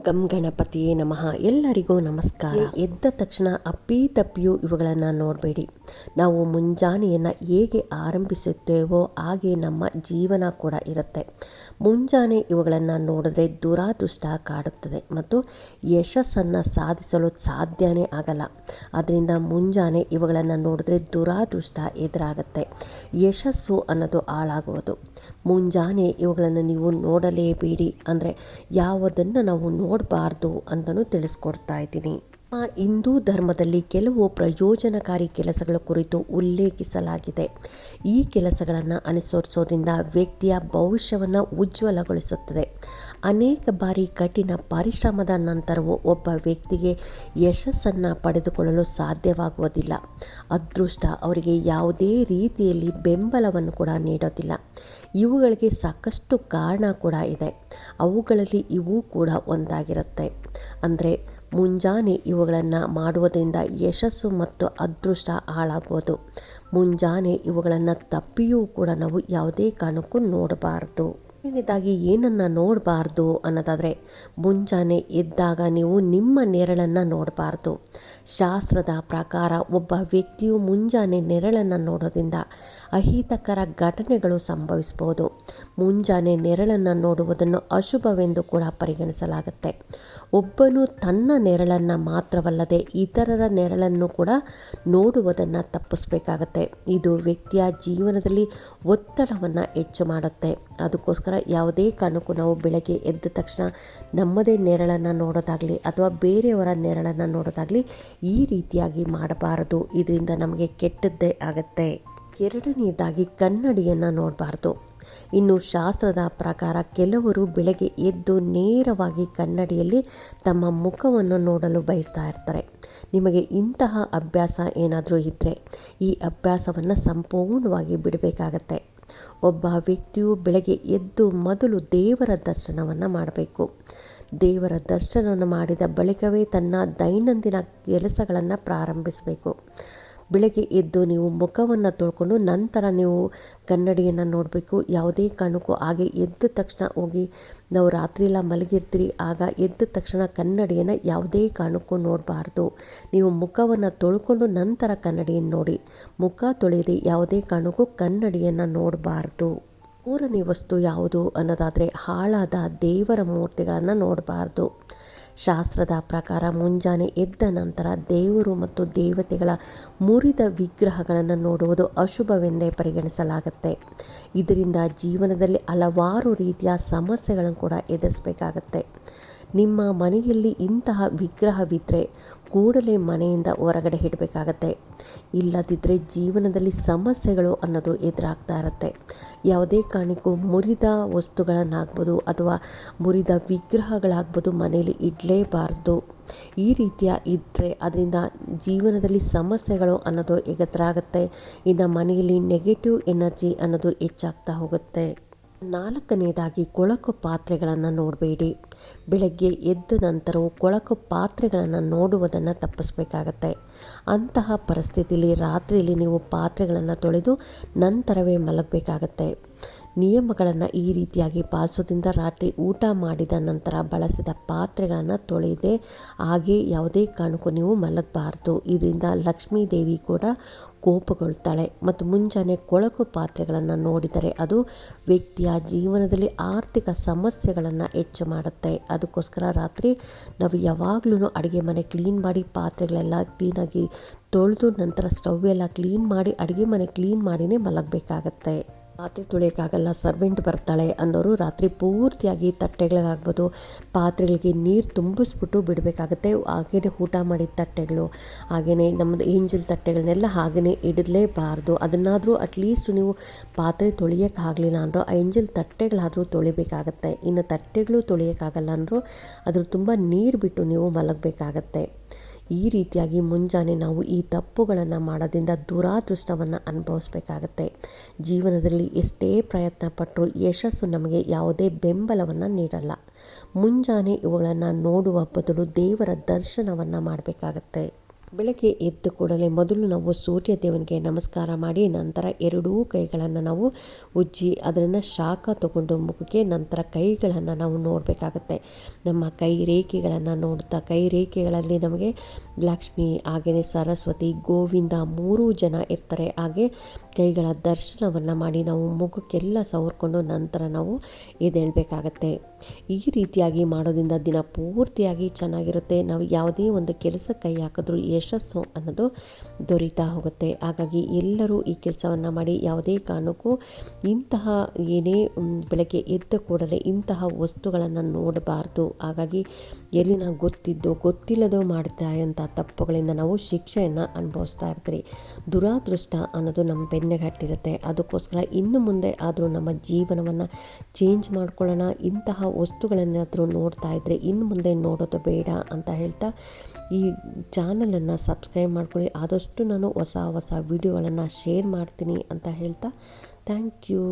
ಗಂ ಗಣಪತಿಯೇ ನಮಃ. ಎಲ್ಲರಿಗೂ ನಮಸ್ಕಾರ. ಎದ್ದ ತಕ್ಷಣ ಅಪ್ಪಿ ತಪ್ಪಿಯೂ ಇವುಗಳನ್ನು ನೋಡಬೇಡಿ. ನಾವು ಮುಂಜಾನೆಯನ್ನು ಹೇಗೆ ಆರಂಭಿಸುತ್ತೇವೋ ಹಾಗೆ ನಮ್ಮ ಜೀವನ ಕೂಡ ಇರುತ್ತೆ. ಮುಂಜಾನೆ ಇವುಗಳನ್ನು ನೋಡಿದ್ರೆ ದುರಾದೃಷ್ಟ ಕಾಡುತ್ತದೆ ಮತ್ತು ಯಶಸ್ಸನ್ನು ಸಾಧಿಸಲು ಸಾಧ್ಯನೇ ಆಗಲ್ಲ. ಅದರಿಂದ ಮುಂಜಾನೆ ಇವುಗಳನ್ನು ನೋಡಿದ್ರೆ ದುರಾದೃಷ್ಟ ಎದುರಾಗುತ್ತೆ. ಯಶಸ್ಸು ಅನ್ನೋದು ಹಾಳಾಗುವುದು ಮುಂಜಾನೆ ಇವುಗಳನ್ನು ನೀವು ನೋಡಲೇಬೇಡಿ. ಅಂದರೆ ಯಾವುದನ್ನು ನಾವು ನೋಡಬಾರ್ದು ಅಂತಲೂ ತಿಳಿಸ್ಕೊಡ್ತಾ ಇದ್ದೀನಿ. ಹಿಂದೂ ಧರ್ಮದಲ್ಲಿ ಕೆಲವು ಪ್ರಯೋಜನಕಾರಿ ಕೆಲಸಗಳ ಕುರಿತು ಉಲ್ಲೇಖಿಸಲಾಗಿದೆ. ಈ ಕೆಲಸಗಳನ್ನು ಅನುಸರಿಸೋದ್ರಿಂದ ವ್ಯಕ್ತಿಯ ಭವಿಷ್ಯವನ್ನು ಉಜ್ವಲಗೊಳಿಸುತ್ತದೆ. ಅನೇಕ ಬಾರಿ ಕಠಿಣ ಪರಿಶ್ರಮದ ನಂತರವೂ ಒಬ್ಬ ವ್ಯಕ್ತಿಗೆ ಯಶಸ್ಸನ್ನು ಪಡೆದುಕೊಳ್ಳಲು ಸಾಧ್ಯವಾಗುವುದಿಲ್ಲ. ಅದೃಷ್ಟ ಅವರಿಗೆ ಯಾವುದೇ ರೀತಿಯಲ್ಲಿ ಬೆಂಬಲವನ್ನು ಕೂಡ ನೀಡೋದಿಲ್ಲ. ಇವುಗಳಿಗೆ ಸಾಕಷ್ಟು ಕಾರಣ ಕೂಡ ಇದೆ. ಅವುಗಳಲ್ಲಿ ಇವು ಕೂಡ ಒಂದಾಗಿರುತ್ತೆ. ಅಂದರೆ ಮುಂಜಾನೆ ಇವುಗಳನ್ನು ಮಾಡುವುದರಿಂದ ಯಶಸ್ಸು ಮತ್ತು ಅದೃಷ್ಟ ಹಾಳಾಗುವುದು. ಮುಂಜಾನೆ ಇವುಗಳನ್ನು ತಪ್ಪಿಯೂ ಕೂಡ ನಾವು ಯಾವುದೇ ಕಾರಣಕ್ಕೂ ನೋಡಬಾರ್ದು. ಮೊದಲನೇದಾಗಿ ಏನನ್ನು ನೋಡಬಾರ್ದು ಅನ್ನೋದಾದರೆ ಮುಂಜಾನೆ ಎದ್ದಾಗ ನೀವು ನಿಮ್ಮ ನೆರಳನ್ನು ನೋಡಬಾರ್ದು. ಶಾಸ್ತ್ರದ ಪ್ರಕಾರ ಒಬ್ಬ ವ್ಯಕ್ತಿಯು ಮುಂಜಾನೆ ನೆರಳನ್ನು ನೋಡೋದ್ರಿಂದ ಅಹಿತಕರ ಘಟನೆಗಳು ಸಂಭವಿಸ್ಬೋದು. ಮುಂಜಾನೆ ನೆರಳನ್ನು ನೋಡುವುದನ್ನು ಅಶುಭವೆಂದು ಕೂಡ ಪರಿಗಣಿಸಲಾಗುತ್ತೆ. ಒಬ್ಬನು ತನ್ನ ನೆರಳನ್ನು ಮಾತ್ರವಲ್ಲದೆ ಇತರರ ನೆರಳನ್ನು ಕೂಡ ನೋಡುವುದನ್ನು ತಪ್ಪಿಸಬೇಕಾಗತ್ತೆ. ಇದು ವ್ಯಕ್ತಿಯ ಜೀವನದಲ್ಲಿ ಒತ್ತಡವನ್ನು ಹೆಚ್ಚು ಮಾಡುತ್ತೆ. ಅದಕ್ಕೋಸ್ಕರ ಯಾವುದೇ ಕಾರಣಕ್ಕೂ ನಾವು ಬೆಳಗ್ಗೆ ಎದ್ದ ತಕ್ಷಣ ನಮ್ಮದೇ ನೆರಳನ್ನು ನೋಡೋದಾಗಲಿ ಅಥವಾ ಬೇರೆಯವರ ನೆರಳನ್ನು ನೋಡೋದಾಗಲಿ ಈ ರೀತಿಯಾಗಿ ಮಾಡಬಾರದು. ಇದರಿಂದ ನಮಗೆ ಕೆಟ್ಟದ್ದೇ ಆಗುತ್ತೆ. ಎರಡನೆಯದಾಗಿ ಕನ್ನಡಿಯನ್ನು ನೋಡಬಾರ್ದು. ಇನ್ನು ಶಾಸ್ತ್ರದ ಪ್ರಕಾರ ಕೆಲವರು ಬೆಳಗ್ಗೆ ಎದ್ದು ನೇರವಾಗಿ ಕನ್ನಡಿಯಲ್ಲಿ ತಮ್ಮ ಮುಖವನ್ನು ನೋಡಲು ಬಯಸ್ತಾ ಇರ್ತಾರೆ. ನಿಮಗೆ ಇಂತಹ ಅಭ್ಯಾಸ ಏನಾದರೂ ಇದ್ದರೆ ಈ ಅಭ್ಯಾಸವನ್ನು ಸಂಪೂರ್ಣವಾಗಿ ಬಿಡಬೇಕಾಗತ್ತೆ. ಒಬ್ಬ ವ್ಯಕ್ತಿಯು ಬೆಳಗ್ಗೆ ಎದ್ದು ಮೊದಲು ದೇವರ ದರ್ಶನವನ್ನು ಮಾಡಬೇಕು. ದೇವರ ದರ್ಶನವನ್ನು ಮಾಡಿದ ಬಳಿಕವೇ ತನ್ನ ದೈನಂದಿನ ಕೆಲಸಗಳನ್ನು ಪ್ರಾರಂಭಿಸಬೇಕು. ಬೆಳಗ್ಗೆ ಎದ್ದು ನೀವು ಮುಖವನ್ನು ತೊಳ್ಕೊಂಡು ನಂತರ ನೀವು ಕನ್ನಡಿಯನ್ನು ನೋಡಬೇಕು. ಯಾವುದೇ ಕಾರಣಕ್ಕೂ ಹಾಗೆ ಎದ್ದ ತಕ್ಷಣ ಹೋಗಿ ನಾವು ರಾತ್ರಿ ಎಲ್ಲ ಮಲಗಿರ್ತೀರಿ. ಆಗ ಎದ್ದ ತಕ್ಷಣ ಕನ್ನಡಿಯನ್ನು ಯಾವುದೇ ಕಾರಣಕ್ಕೂ ನೋಡಬಾರ್ದು. ನೀವು ಮುಖವನ್ನು ತೊಳ್ಕೊಂಡು ನಂತರ ಕನ್ನಡಿಯನ್ನು ನೋಡಿ. ಮುಖ ತೊಳೆಯದೆ ಯಾವುದೇ ಕಾರಣಕ್ಕೂ ಕನ್ನಡಿಯನ್ನು ನೋಡಬಾರ್ದು. ಮೂರನೇ ವಸ್ತು ಯಾವುದು ಅನ್ನೋದಾದರೆ ಹಾಳಾದ ದೇವರ ಮೂರ್ತಿಗಳನ್ನು ನೋಡಬಾರ್ದು. ಶಾಸ್ತ್ರದ ಪ್ರಕಾರ ಮುಂಜಾನೆ ಎದ್ದ ನಂತರ ದೇವರು ಮತ್ತು ದೇವತೆಗಳ ಮುರಿದ ವಿಗ್ರಹಗಳನ್ನು ನೋಡುವುದು ಅಶುಭವೆಂದೇ ಪರಿಗಣಿಸಲಾಗುತ್ತೆ. ಇದರಿಂದ ಜೀವನದಲ್ಲಿ ಹಲವಾರು ರೀತಿಯ ಸಮಸ್ಯೆಗಳನ್ನು ಕೂಡ ಎದುರಿಸಬೇಕಾಗತ್ತೆ. ನಿಮ್ಮ ಮನೆಯಲ್ಲಿ ಇಂತಹ ವಿಗ್ರಹವಿದ್ದರೆ ಕೂಡಲೇ ಮನೆಯಿಂದ ಹೊರಗಡೆ ಇಡಬೇಕಾಗತ್ತೆ. ಇಲ್ಲದಿದ್ದರೆ ಜೀವನದಲ್ಲಿ ಸಮಸ್ಯೆಗಳು ಅನ್ನೋದು ಎದುರಾಗ್ತಾ ಇರುತ್ತೆ. ಯಾವುದೇ ಕಾರಣಕ್ಕೂ ಮುರಿದ ವಸ್ತುಗಳನ್ನಾಗ್ಬೋದು ಅಥವಾ ಮುರಿದ ವಿಗ್ರಹಗಳಾಗ್ಬೋದು ಮನೆಯಲ್ಲಿ ಇಡಲೇಬಾರ್ದು. ಈ ರೀತಿಯ ಇದ್ದರೆ ಅದರಿಂದ ಜೀವನದಲ್ಲಿ ಸಮಸ್ಯೆಗಳು ಅನ್ನೋದು ಎದುರಾಗುತ್ತೆ ಇನ್ನು ಮನೆಯಲ್ಲಿ ನೆಗೆಟಿವ್ ಎನರ್ಜಿ ಅನ್ನೋದು ಹೆಚ್ಚಾಗ್ತಾ ಹೋಗುತ್ತೆ. ನಾಲ್ಕನೇದಾಗಿ ಕೊಳಕು ಪಾತ್ರೆಗಳನ್ನು ನೋಡಬೇಡಿ. ಬೆಳಗ್ಗೆ ಎದ್ದ ನಂತರವೂ ಕೊಳಕು ಪಾತ್ರೆಗಳನ್ನು ನೋಡುವುದನ್ನು ತಪ್ಪಿಸಬೇಕಾಗತ್ತೆ. ಅಂತಹ ಪರಿಸ್ಥಿತಿಯಲ್ಲಿ ರಾತ್ರಿಯಲ್ಲಿ ನೀವು ಪಾತ್ರೆಗಳನ್ನು ತೊಳೆದು ನಂತರವೇ ಮಲಗಬೇಕಾಗತ್ತೆ. ನಿಯಮಗಳನ್ನು ಈ ರೀತಿಯಾಗಿ ಪಾಲಿಸೋದ್ರಿಂದ ರಾತ್ರಿ ಊಟ ಮಾಡಿದ ನಂತರ ಬಳಸಿದ ಪಾತ್ರೆಗಳನ್ನು ತೊಳೆಯದೆ ಹಾಗೆ ಯಾವುದೇ ಕಾರಣಕ್ಕೂ ನೀವು ಮಲಗಬಾರ್ದು. ಇದರಿಂದ ಲಕ್ಷ್ಮೀ ದೇವಿ ಕೂಡ ಕೋಪಗೊಳ್ತಾಳೆ ಮತ್ತು ಮುಂಜಾನೆ ಕೊಳಕು ಪಾತ್ರೆಗಳನ್ನು ನೋಡಿದರೆ ಅದು ವ್ಯಕ್ತಿಯ ಜೀವನದಲ್ಲಿ ಆರ್ಥಿಕ ಸಮಸ್ಯೆಗಳನ್ನು ಹೆಚ್ಚು ಮಾಡುತ್ತೆ. ಅದಕ್ಕೋಸ್ಕರ ರಾತ್ರಿ ನಾವು ಯಾವಾಗಲೂ ಅಡುಗೆ ಮನೆ ಕ್ಲೀನ್ ಮಾಡಿ ಪಾತ್ರೆಗಳೆಲ್ಲ ಕ್ಲೀನಾಗಿ ತೊಳೆದು ನಂತರ ಸ್ಟವ್ ಎಲ್ಲ ಕ್ಲೀನ್ ಮಾಡಿ ಅಡುಗೆ ಮನೆ ಕ್ಲೀನ್ ಮಾಡಿಯೇ ಮಲಗಬೇಕಾಗತ್ತೆ. ಪಾತ್ರೆ ತುಳಿಯೋಕ್ಕಾಗಲ್ಲ ಸರ್ವೆಂಟ್ ಬರ್ತಾಳೆ ಅನ್ನೋರು ರಾತ್ರಿ ಪೂರ್ತಿಯಾಗಿ ತಟ್ಟೆಗಳಿಗಾಗ್ಬೋದು ಪಾತ್ರೆಗಳಿಗೆ ನೀರು ತುಂಬಿಸ್ಬಿಟ್ಟು ಬಿಡಬೇಕಾಗತ್ತೆ. ಹಾಗೆಯೇ ಊಟ ಮಾಡಿದ ತಟ್ಟೆಗಳು ಹಾಗೆಯೇ ನಮ್ಮದು ಏಂಜಲ್ ತಟ್ಟೆಗಳನ್ನೆಲ್ಲ ಹಾಗೆಯೇ ಇಡಲೇಬಾರ್ದು. ಅದನ್ನಾದರೂ ಅಟ್ಲೀಸ್ಟ್ ನೀವು ಪಾತ್ರೆ ತೊಳೆಯೋಕ್ಕಾಗಲಿಲ್ಲ ಅಂದರೂ, ಆ ಏಂಜಲ್ ತಟ್ಟೆಗಳಾದರೂ ತೊಳಿಬೇಕಾಗತ್ತೆ. ಇನ್ನು ತಟ್ಟೆಗಳು ತೊಳೆಯೋಕ್ಕಾಗಲ್ಲ ಅಂದರೂ ಅದ್ರ ತುಂಬ ನೀರು ಬಿಟ್ಟು ನೀವು ಮಲಗಬೇಕಾಗತ್ತೆ. ಈ ರೀತಿಯಾಗಿ ಮುಂಜಾನೆ ನಾವು ಈ ತಪ್ಪುಗಳನ್ನು ಮಾಡೋದ್ರಿಂದ ದುರಾದೃಷ್ಟವನ್ನು ಅನುಭವಿಸ್ಬೇಕಾಗತ್ತೆ. ಜೀವನದಲ್ಲಿ ಎಷ್ಟೇ ಪ್ರಯತ್ನ ಪಟ್ಟರೂ ಯಶಸ್ಸು ನಮಗೆ ಯಾವುದೇ ಬೆಂಬಲವನ್ನು ನೀಡಲ್ಲ. ಮುಂಜಾನೆ ಇವುಗಳನ್ನು ನೋಡುವ ಬದಲು ದೇವರ ದರ್ಶನವನ್ನು ಮಾಡಬೇಕಾಗತ್ತೆ. ಬೆಳಗ್ಗೆ ಎದ್ದ ಕೂಡಲೇ ಮೊದಲು ನಾವು ಸೂರ್ಯ ದೇವನಿಗೆ ನಮಸ್ಕಾರ ಮಾಡಿ, ನಂತರ ಎರಡೂ ಕೈಗಳನ್ನು ನಾವು ಉಜ್ಜಿ, ಅದನ್ನು ಶಾಖ ತಗೊಂಡು ಮುಖಕ್ಕೆ, ನಂತರ ಕೈಗಳನ್ನು ನಾವು ನೋಡಬೇಕಾಗತ್ತೆ. ನಮ್ಮ ಕೈ ರೇಖೆಗಳನ್ನು ನೋಡ್ತಾ, ಕೈ ರೇಖೆಗಳಲ್ಲಿ ನಮಗೆ ಲಕ್ಷ್ಮಿ, ಹಾಗೆಯೇ ಸರಸ್ವತಿ, ಗೋವಿಂದ ಮೂರೂ ಜನ ಇರ್ತಾರೆ. ಹಾಗೆ ಕೈಗಳ ದರ್ಶನವನ್ನು ಮಾಡಿ ನಾವು ಮುಖಕ್ಕೆಲ್ಲ ಸವರ್ಕೊಂಡು ನಂತರ ನಾವು ಎದ್ದೇಳಬೇಕಾಗತ್ತೆ. ಈ ರೀತಿಯಾಗಿ ಮಾಡೋದ್ರಿಂದ ದಿನ ಪೂರ್ತಿಯಾಗಿ ಚೆನ್ನಾಗಿರುತ್ತೆ. ನಾವು ಯಾವುದೇ ಒಂದು ಕೆಲಸ ಕೈ ಹಾಕಿದ್ರೂ ಯಶಸ್ಸು ಅನ್ನೋದು ದೊರೀತಾ ಹೋಗುತ್ತೆ. ಹಾಗಾಗಿ ಎಲ್ಲರೂ ಈ ಕೆಲಸವನ್ನು ಮಾಡಿ ಯಾವುದೇ ಕಾರಣಕ್ಕೂ ಇಂತಹ ಏನೇ ಬೆಳಗ್ಗೆ ಎದ್ದ ಕೂಡಲೇ ಇಂತಹ ವಸ್ತುಗಳನ್ನು ನೋಡಬಾರ್ದು. ಹಾಗಾಗಿ ಎಲ್ಲಿ ನಾವು ಗೊತ್ತಿದ್ದೋ, ಗೊತ್ತಿಲ್ಲದೋ ಮಾಡ್ತಾರೆ ಅಂತ ತಪ್ಪುಗಳಿಂದ ನಾವು ಶಿಕ್ಷೆಯನ್ನು ಅನುಭವಿಸ್ತಾ ಇರ್ತೀರಿ. ದುರಾದೃಷ್ಟ ಅನ್ನೋದು ನಮ್ಮ ಬೆನ್ನೆಗಟ್ಟಿರುತ್ತೆ ಅದಕ್ಕೋಸ್ಕರ ಇನ್ನು ಮುಂದೆ ಆದರೂ ನಮ್ಮ ಜೀವನವನ್ನು ಚೇಂಜ್ ಮಾಡ್ಕೊಳ್ಳೋಣ. ಇಂತಹ ವಸ್ತುಗಳನ್ನಾದರೂ ನೋಡ್ತಾ ಇದ್ದರೆ ಇನ್ನು ಮುಂದೆ ನೋಡೋದು ಬೇಡ ಅಂತ ಹೇಳ್ತಾ ಈ ಚಾನಲನ್ನು ಸಬ್ಸ್ಕ್ರೈಬ್ ಮಾಡ್ಕೊಳ್ಳಿ. ಆದಷ್ಟು ನಾನು ಹೊಸ ಹೊಸ ವಿಡಿಯೋಗಳನ್ನು ಶೇರ್ ಮಾಡ್ತೀನಿ ಅಂತ ಹೇಳ್ತಾ ಥ್ಯಾಂಕ್ ಯು.